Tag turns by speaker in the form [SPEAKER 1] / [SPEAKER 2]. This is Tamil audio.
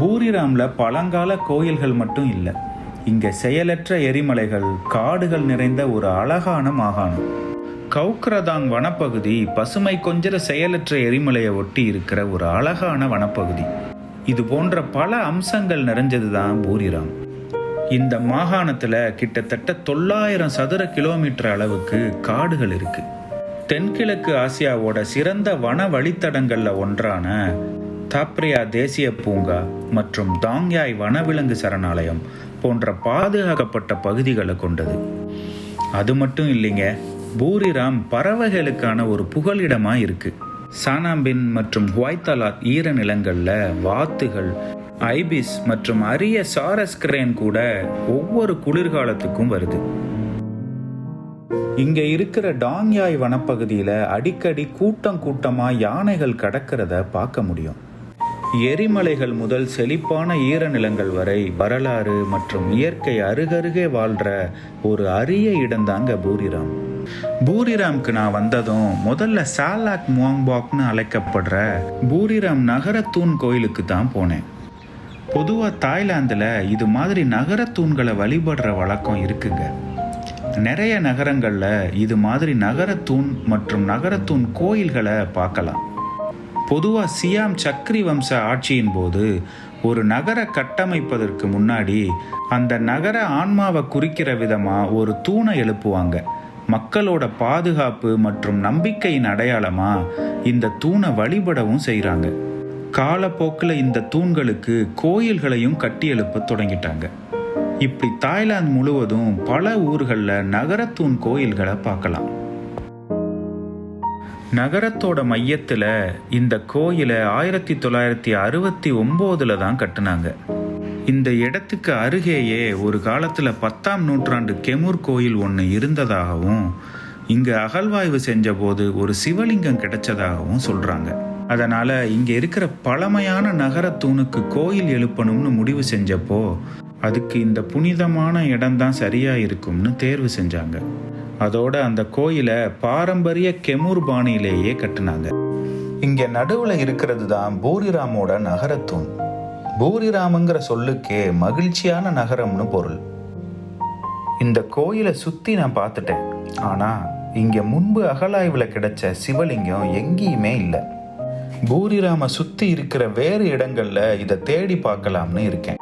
[SPEAKER 1] பூரிராம்ல பழங்கால கோயில்கள் மட்டும் இல்லை. இங்க செயலற்ற எரிமலைகள் காடுகள் நிறைந்த ஒரு அழகான மாகாணம். கவுக்ரதாங் வனப்பகுதி பசுமை கொஞ்சிற செயலற்ற எரிமலையை ஒட்டி இருக்கிற ஒரு அழகான வனப்பகுதி. இது போன்ற பல அம்சங்கள் நிறைஞ்சதுதான் பூரிராம். இந்த மாகாணத்துல கிட்டத்தட்ட தொள்ளாயிரம் சதுர கிலோமீட்டர் அளவுக்கு காடுகள் இருக்கு. தென்கிழக்கு ஆசியாவோட சிறந்த வன வழித்தடங்கள்ல ஒன்றான தாப்ரியா தேசிய பூங்கா மற்றும் தாங்யாய் வனவிலங்கு சரணாலயம் போன்ற பாதுகாக்கப்பட்ட பகுதிகளை கொண்டது. அது மட்டும் இல்லைங்க பூரிராம் பறவைகளுக்கான ஒரு புகலிடமா இருக்கு. சானாம்பின் மற்றும் ஹுவாய்தலாத் ஈர நிலங்களில் வாத்துகள் ஐபிஸ் மற்றும் அரிய சாரஸ் கிரேன் கூட ஒவ்வொரு குளிர்காலத்துக்கும் வருது. இங்க இருக்கிற டாங்யாய் வனப்பகுதியில அடிக்கடி கூட்டம் கூட்டமா யானைகள் கடக்கிறத பார்க்க முடியும். எரிமலைகள் முதல் செழிப்பான ஈரநிலங்கள் வரை வரலாறு மற்றும் இயற்கை அருகருகே வாழ்ற ஒரு அரிய இடம்தாங்க பூரிராம். பூரிராம்க்கு நான் வந்ததும் முதல்ல சாலாக் முவாங்பாக்னு அழைக்கப்படுற பூரிராம் நகரத்தூண் கோயிலுக்கு தான் போனேன். பொதுவாக தாய்லாந்தில் இது மாதிரி நகரத்தூண்களை வழிபடுற வழக்கம் இருக்குங்க. நிறைய நகரங்களில் இது மாதிரி நகரத்தூண் மற்றும் நகரத்தூண் கோயில்களை பார்க்கலாம். பொதுவாக சியாம் சக்ரி வம்ச ஆட்சியின் போது ஒரு நகர கட்டமைப்பதற்கு முன்னாடி அந்த நகர ஆன்மாவை குறிக்கிற விதமாக ஒரு தூணை எழுப்புவாங்க. மக்களோட பாதுகாப்பு மற்றும் நம்பிக்கையின் அடையாளமாக இந்த தூணை வழிபடவும் செய்கிறாங்க காலப்போக்கில் இந்த தூண்களுக்கு கோயில்களையும் கட்டி எழுப்ப தொடங்கிட்டாங்க. இப்படி தாய்லாந்து முழுவதும் பல ஊர்களில் நகரத்தூண் கோயில்களை பார்க்கலாம். நகரத்தோட மையத்தில் இந்த கோயிலை ஆயிரத்தி தொள்ளாயிரத்தி அறுபத்தி ஒம்போதில் தான் கட்டினாங்க. இந்த இடத்துக்கு அருகேயே ஒரு காலத்தில் பத்தாம் நூற்றாண்டு கெமூர் கோயில் ஒன்று இருந்ததாகவும் இங்கே அகழ்வாய்வு செஞ்சபோது ஒரு சிவலிங்கம் கிடைச்சதாகவும் சொல்கிறாங்க அதனால் இங்கே இருக்கிற பழமையான நகரத்தூணுக்கு கோயில் எழுப்பணும்னு முடிவு செஞ்சப்போ அதுக்கு இந்த புனிதமான இடம்தான் சரியாக இருக்கும்னு தேர்வு செஞ்சாங்க. அதோட அந்த கோயிலை பாரம்பரிய கெமூர் பாணியிலேயே கட்டினாங்க. இங்கே நடுவில் இருக்கிறது தான் பூரிராமோட நகரத்தூண். பூரிராமுங்கிற சொல்லுக்கே மகிழ்ச்சியான நகரம்னு பொருள். இந்த கோயிலை சுற்றி நான் பார்த்துட்டேன். ஆனால் இங்கே முன்பு அகலாய்வில் கிடைச்ச சிவலிங்கம் எங்கேயுமே இல்லை. பூரிராம சுற்றி இருக்கிற வேறு இடங்களில் இதை தேடி பார்க்கலாம்னு இருக்கேன்.